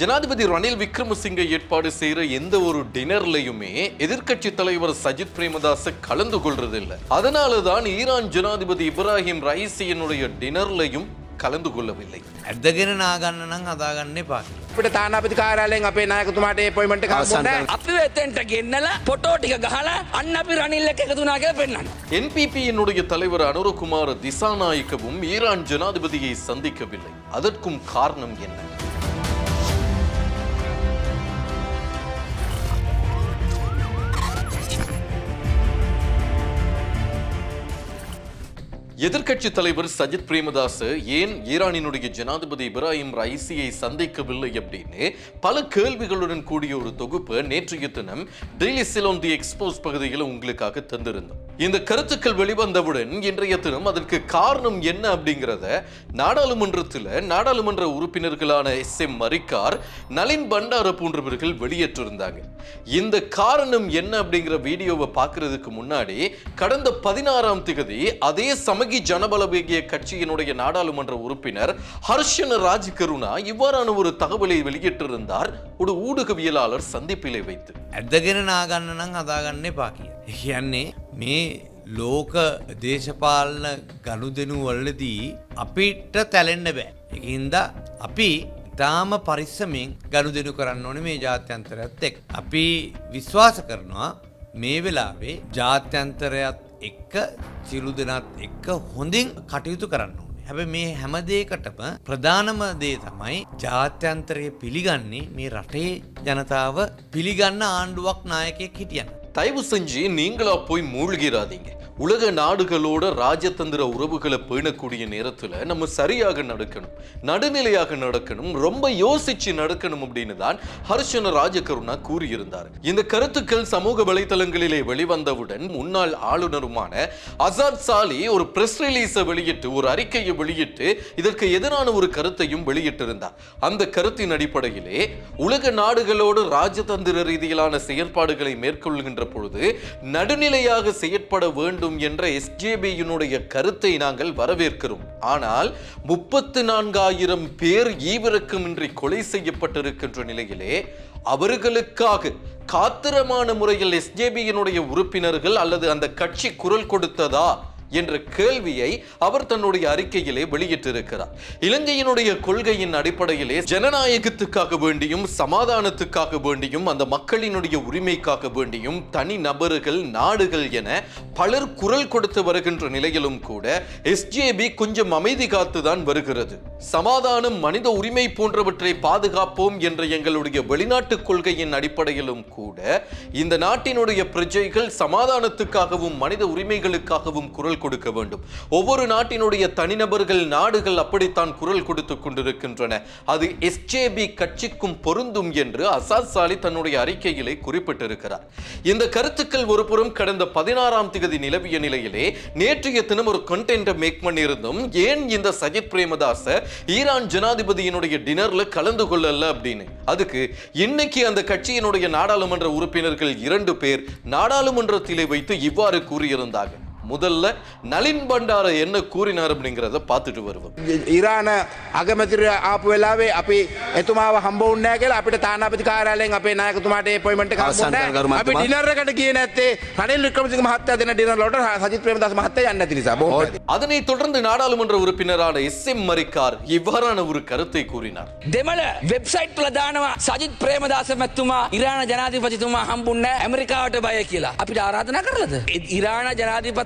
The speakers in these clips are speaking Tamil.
ஜனாதிபதி ரணில் விக்ரமசிங்க ஏற்பாடு செய்யற எந்த ஒரு டின்னர்லயுமே எதிர்க்கட்சி தலைவர் சஜித் பிரேமதாச கலந்து கொள்றதில்லை அதனால தான் ஈரான் ஜனாதிபதி இப்ராஹிம் ரைசியினுடைய டின்னர்லையும் கலந்து கொள்ளவில்லை ඇදගෙන නාගන්න නම් හදාගන්න එපා. අපිට තානාපති කාරයාලයෙන් අපේ නායකතුමාට පොයිමට අවසන් කන්න කරන්න. අපි එතෙන්ට ගෙන්නල පොටෝ ටික ගහලා අන්න අපි රනිල්ල එක එකතුනා කියලා පෙන්වන්න. என்பிபியினுடைய தலைவர் அனுரகுமார் திசாநாயக்கவும் ஈரான் ஜனாதிபதியை சந்திக்கவில்லை அதற்கும் காரணம் என்ன எதிர்க்கட்சி தலைவர் சஜித் பிரேமதாஸ் ஏன் ஈரானினுடைய ஜனாதிபதி இப்ராஹிம் ரைசியை சந்திக்கவில்லை அப்படின்னு பல கேள்விகளுடன் கூடிய ஒரு தொகுப்பு நேற்றைய தினம் டெய்லி சிலோன் தி எக்ஸ்போஸ் பகுதியில் உங்களுக்காக தந்திருந்தோம். இந்த கருத்துக்கள் வெளிவந்தவுடன் இன்றைய தினம் அதற்கு காரணம் என்ன அப்படிங்கிறத நாடாளுமன்றத்தில் நாடாளுமன்ற உறுப்பினர்களான எஸ் எம் மரிக்கார் நளின் பண்டார போன்றவர்கள் வெளியேற்றிருந்தாங்க. இந்த காரணம் என்ன அப்படிங்கிற வீடியோவை பார்க்கறதுக்கு முன்னாடி கடந்த பதினாறாம் திகதி அதே சமகி ஜனபலவேகிய கட்சியினுடைய நாடாளுமன்ற உறுப்பினர் ஹர்ஷன ராஜ் கருணா இவ்வாறான ஒரு தகவலை வெளியிட்டிருந்தார் ஒரு ஊடகவியலாளர் சந்திப்பிலை வைத்து ඇදගෙන නාගන්න නම් හදාගන්න එපා කිය. කියන්නේ මේ ලෝක දේශපාලන ගණු දෙනු වල්ලදී අපිට තැලෙන්න බෑ. එකින්ද අපි ඉතාම පරිස්සමෙන් ගණු දෙනු කරන්න ඕන මේ ජාත්‍යන්තරයත් එක්. අපි විශ්වාස කරනවා මේ වෙලාවේ ජාත්‍යන්තරයත් එක්ක සිරු දෙනත් එක්ක හොඳින් කටයුතු කරන්න ඕනේ. හැබැ මේ හැමදේකටම ප්‍රධානම දේ තමයි ජාත්‍යන්තරය පිළිගන්නේ මේ රටේ ජනතාව පිළිගන්න ආණ්ඩුවක් නායකයෙක් හිටියන. தயவு செஞ்சு நீங்களா போய் மூழ்கிறாதீங்க உலக நாடுகளோட ராஜதந்திர உறவுகளை பேணக்கூடிய நேரத்தில் நம்ம சரியாக நடக்கணும் நடுநிலையாக நடக்கணும் ரொம்ப யோசிச்சு நடக்கணும் அப்படின்னு தான் ஹர்ஷன ராஜகருணா கூறியிருந்தார். இந்த கருத்துக்கள் சமூக வலைதளங்களிலே வெளிவந்தவுடன் முன்னாள் ஆளுநருமான அசாத் சாலி ஒரு பிரஸ் ரிலீஸை வெளியிட்டு ஒரு அறிக்கையை வெளியிட்டு இதற்கு எதிரான ஒரு கருத்தையும் வெளியிட்டிருந்தார். அந்த கருத்தின் அடிப்படையிலே உலக நாடுகளோடு ராஜதந்திர ரீதியிலான செயற்பாடுகளை மேற்கொள்கின்ற பொழுது நடுநிலையாக செயற்பட வேண்டும் என்ற எஸ்ஜேபியினுடைய கருத்தை நாங்கள் வரவேற்கிறோம். ஆனால் முப்பத்து நான்காயிரம் பேர் ஈவிரக்கமின்றி கொலை செய்யப்பட்டிருக்கின்ற நிலையிலே அவர்களுக்காக காத்திரமான முறையில் எஸ்ஜேபியினுடைய உறுப்பினர்கள் அல்லது அந்த கட்சி குரல் கொடுத்ததா என்ற கேள்வியை அவர் தன்னுடைய அறிக்கையிலே வெளியிட்டிருக்கிறார். இலங்கையினுடைய கொள்கையின் அடிப்படையிலே ஜனநாயகத்துக்காக வேண்டியும் சமாதானத்துக்காக வேண்டியும் அந்த மக்களினுடைய உரிமைக்காக வேண்டியும் தனி நபர்கள் நாடுகள் என பலர் குரல் கொடுத்து வருகின்ற நிலையிலும் கூட எஸ்ஜேபி கொஞ்சம் அமைதி காத்துதான் வருகிறது. சமாதானம் மனித உரிமை போன்றவற்றை பாதுகாப்போம் என்ற எங்களுடைய வெளிநாட்டு கொள்கையின் அடிப்படையிலும் கூட இந்த நாட்டினுடைய பிரஜைகள் சமாதானத்துக்காகவும் மனித உரிமைகளுக்காகவும் குரல் கொடுக்க வேண்டும். ஒவ்வொரு நாட்டினுடைய தனிநபர்கள் நாடுகள் அப்படித்தான் குரல் கொடுத்து கொண்டிருக்கின்றன. அது எஸ்ஜேபி கட்சிக்கும் பொருந்தும் என்று அசாத் சாலி தன்னுடைய அறிக்கையிலே குறிப்பிட்டிருக்கிறார். இந்த கருத்துக்கள் ஒருபுறம் கடந்த பதினாறாம் திகதி நிலவிய நிலையிலே நேற்றைய தினம் ஒரு கண்டென்ட்டை மேக் பண்ணியிருந்தும். ஏன் இந்த சஜித் பிரேமதாச ஈரான் ஜனாதிபதியினுடைய டினர்ல கலந்து கொள்ளல அப்படின்னு? அதுக்கு இன்னைக்கு அந்த கட்சியினுடைய நாடாளுமன்ற உறுப்பினர்கள் இரண்டு பேர் நாடாளுமன்றத்திலே வைத்து இவ்வாறு கூறியிருந்தார்கள். முதல்ல நளின் பண்டார என்ன கூறினார் அப்படிங்கிறத பார்த்துட்டு வருவோம் ඉරාන අගමතිර ආපු වෙලාවේ අපි එතුමාව හම්බවුන්නෑ කියලා අපිට තානාපති කාරයාලයෙන් අපේ නායකතුමාට පොයිමට අවසන් කරන්න කරු මහත්මයා. අපි ඩිනරකට කිය නැත්තේ රනිල් වික්‍රමසිංහ මහත්තයා දෙන ඩිනර් වලට සජිත් ප්‍රේමදාස මහත්තයා යන්න නැති නිසා බොහොම அதனைத் தொடர்ந்து நாடாளுமன்ற உறுப்பினரான எஸ் எம் மரிக்கார் இவ்வாறான ஒரு கருத்தை கூறினார் දෙමළ වෙබ්සයිට් වල දානවා සජිත් ප්‍රේමදාස මැතිතුමා ඉරාන ජනාධිපතිතුමා හම්බුන්න ඇමරිකාවට බය කියලා. අපිට ආරාධනා කරලද? ඉ- ඉරාන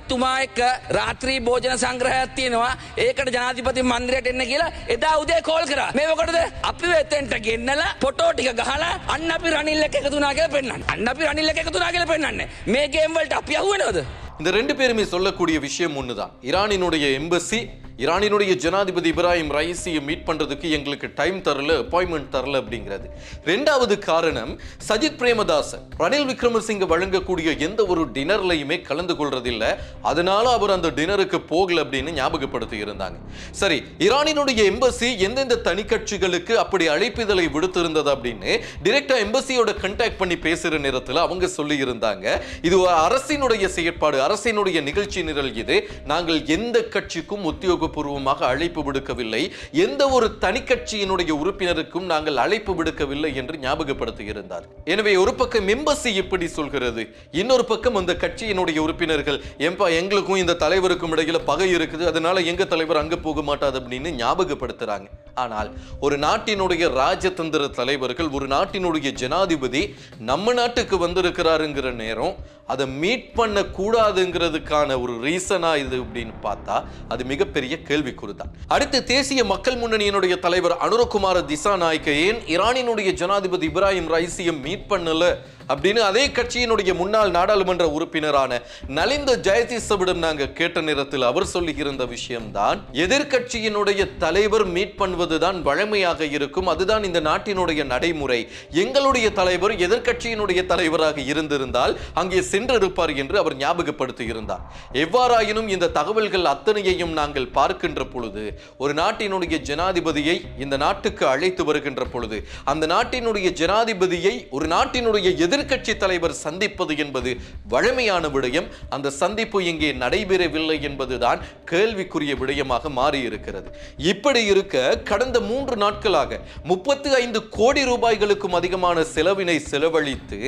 ජනාධිපතිතුමා එක්ක රාත්‍රී භෝජන සංග්‍රහයක් තියෙනවා. ඒකට ජනාධිපති මන්දිරයට එන්න කියලා එදා උදේ කෝල් කරා. මේ මොකටද? අපි එතෙන්ට ගෙන්නලා ෆොටෝ ටික ගහලා අන්න අපි රනිල් එක්ක එකතු වුණා කියලා පෙන්වන්න. අන්න අපි රනිල් එක්ක එකතු වුණා කියලා පෙන්වන්නේ. මේ ගේම් වලට අපි අහුවෙනවද? இந்த ரெண்டு பேருமே சொல்லக்கூடிய விஷயம் ஒண்ணுதான் ஈரானினுடைய எம்பசி ஈரானினுடைய ஜனாதிபதி இப்ராஹிம் ரைசியை மீட் பண்றதுக்கு எங்களுக்கு டைம் தரல அப்பாயின்மெண்ட் தரல அப்படிங்கிறது. ரெண்டாவது காரணம் சஜித் பிரேமதாசன். ரணில் விக்ரமசிங்க வழங்கக்கூடிய எந்த ஒரு டினர்லையுமே கலந்து கொள்றதில்ல. அதனால அவர் அந்த டின்னருக்கு போகல அப்படின்னு ஞாபகப்படுத்தி இருந்தாங்க. சரி ஈரானினுடைய எம்பசி எந்தெந்த தனி கட்சிகளுக்கு அப்படி அழைப்பிதழை விடுத்திருந்தது அப்படின்னு டிரெக்டா எம்பசியோட கண்டாக்ட் பண்ணி பேசுகிற நேரத்தில் அவங்க சொல்லி இருந்தாங்க இது ஒரு அரசினுடைய செயற்பாடு அரசினுடைய நிகழ்ச்சி நிரல் இது. நாங்கள் எந்த கட்சிக்கும் உத்தியோக உத்தியோகபூர்வமாக அழைப்பு விடுக்கவில்லை. எந்த ஒரு தனி கட்சியினுடைய உறுப்பினருக்கும் நாங்கள் அழைப்பு விடுக்கவில்லை என்று ஞாபகப்படுத்தியிருந்தார். எனவே ஒரு பக்கம் எம்பசி இப்படி சொல்கிறது. இன்னொரு பக்கம் அந்த கட்சியினுடைய உறுப்பினர்கள் எம்பா எங்களுக்கும் இந்த தலைவருக்கும் இடையில பகை இருக்குது. அதனால எங்க தலைவர் அங்க போக மாட்டாது அப்படின்னு ஞாபகப்படுத்துறாங்க. ஆனால் ஒரு நாட்டினுடைய ராஜதந்திர தலைவர்கள் ஒரு நாட்டினுடைய ஜனாதிபதி நம்ம நாட்டுக்கு வந்திருக்கிறாருங்கிற நேரம் அதை மீட் பண்ண கூடாதுங்கிறதுக்கான ஒரு ரீசனா இது அப்படின்னு பார்த்தா அது மிகப்பெரிய கேள்விக்குறி தான் அடுத்து தேசிய மக்கள் முன்னணியினுடைய தலைவர் அனுரகுமார திசாநாயக்க ஏன் ஈரானினுடைய ஜனாதிபதி இப்ராஹிம் ரைசியை மீட் பண்ணல? அப்படின்னு அதே கட்சியினுடைய முன்னாள் நாடாளுமன்ற உறுப்பினரான நலிந்த ஜெயதீசவிடம் நாங்கள் கேட்ட நேரத்தில் அவர் சொல்லுகிற விஷயம்தான் எதிர்கட்சியினுடைய தலைவர் மீட் பண்ணுவதுதான் வழமையாக இருக்கும் அதுதான் இந்த நாட்டினுடைய நடைமுறை. எங்களுடைய தலைவர் எதிர்கட்சியினுடைய தலைவராக இருந்திருந்தால் அங்கே சென்றிருப்பார் என்று அவர் ஞாபகப்படுத்தியிருந்தார். எவ்வாறாயினும் இந்த தகவல்கள் அத்தனையையும் நாங்கள் பார்க்கின்ற பொழுது ஒரு நாட்டினுடைய ஜனாதிபதியை இந்த நாட்டுக்கு அழைத்து வருகின்ற பொழுது அந்த நாட்டினுடைய ஜனாதிபதியை ஒரு நாட்டினுடைய எதிர் எதிர்க்கட்சி தலைவர் சந்திப்பது என்பது வழமையான விடயம். அந்த சந்திப்பு இங்கே நடைபெறவில்லை என்பதுதான் கேள்விக்குரிய விடயமாக மாறியிருக்கிறது. இப்படி இருக்க கடந்த மூன்று நாட்களாக முப்பத்தி ஐந்து கோடி ரூபாய்களுக்கும் அதிகமான செலவினை செலவழித்து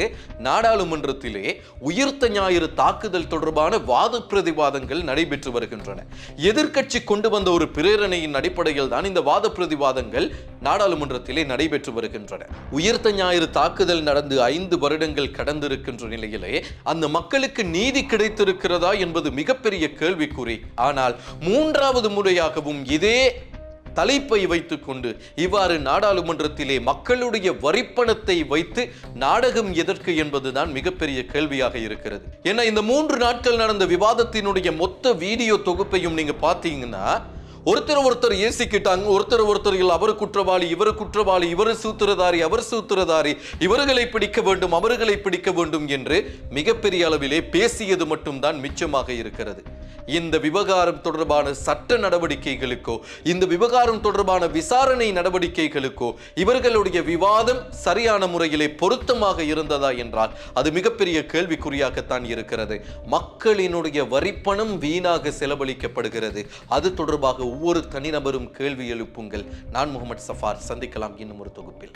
நாடாளுமன்றத்திலே உயிர்த்த ஞாயிறு தாக்குதல் தொடர்பான வாத பிரதிவாதங்கள் நடைபெற்று வருகின்றன. எதிர்க்கட்சி கொண்டு வந்த ஒரு பிரேரணையின் அடிப்படையில் தான் இந்த வாத பிரதிவாதங்கள் நாடாளுமன்றத்திலே நடைபெற்று வருகின்றன. உயிர்த்த ஞாயிறு தாக்குதல் நடந்து ஐந்து வருடங்கள் கடந்திருக்கின்ற நிலையிலே அந்த மக்களுக்கு நீதி கிடைத்திருக்கிறதா என்பது மிகப்பெரிய கேள்விக்குறி. ஆனால் மூன்றாவது முறையாகவும் இதே தலைப்பை வைத்துக்கொண்டு இவ்வாறு நாடாளுமன்றத்திலே மக்களுடைய வரிப்பணத்தை வைத்து நாடகம் எதற்கு என்பதுதான் மிகப்பெரிய கேள்வியாக இருக்கிறது. ஏன்னா இந்த மூன்று நாட்கள் நடந்த விவாதத்தினுடைய மொத்த வீடியோ தொகுப்பையும் நீங்க பார்த்தீங்கன்னா ஒருத்தர் ஒருத்தர் ஏசிக்கிட்டாங்க ஒருத்தர் ஒருத்தர் அவர் குற்றவாளி இவர் குற்றவாளி இவர் சூத்திரதாரி அவர் சூத்திரதாரி இவர்களை பிடிக்க வேண்டும் அவர்களை பிடிக்க வேண்டும் என்று மிகப்பெரிய அளவிலே பேசியது மட்டும்தான் மிச்சமாக இருக்கிறது. இந்த விவகாரம் தொடர்பான சட்ட நடவடிக்கைகளுக்கோ இந்த விவகாரம் தொடர்பான விசாரணை நடவடிக்கைகளுக்கோ இவர்களுடைய விவாதம் சரியான முறையிலே பொருத்தமாக இருந்ததா என்றால் அது மிகப்பெரிய கேள்விக்குறியாகத்தான் இருக்கிறது. மக்களினுடைய வரிப்பணம் வீணாக செலவழிக்கப்படுகிறது. அது தொடர்பாக ஒவ்வொரு தனிநபரும் கேள்வி எழுப்புங்கள். நான் முகமது சஃபார். சந்திக்கலாம். இன்னும் ஒரு தொகுப்பில்.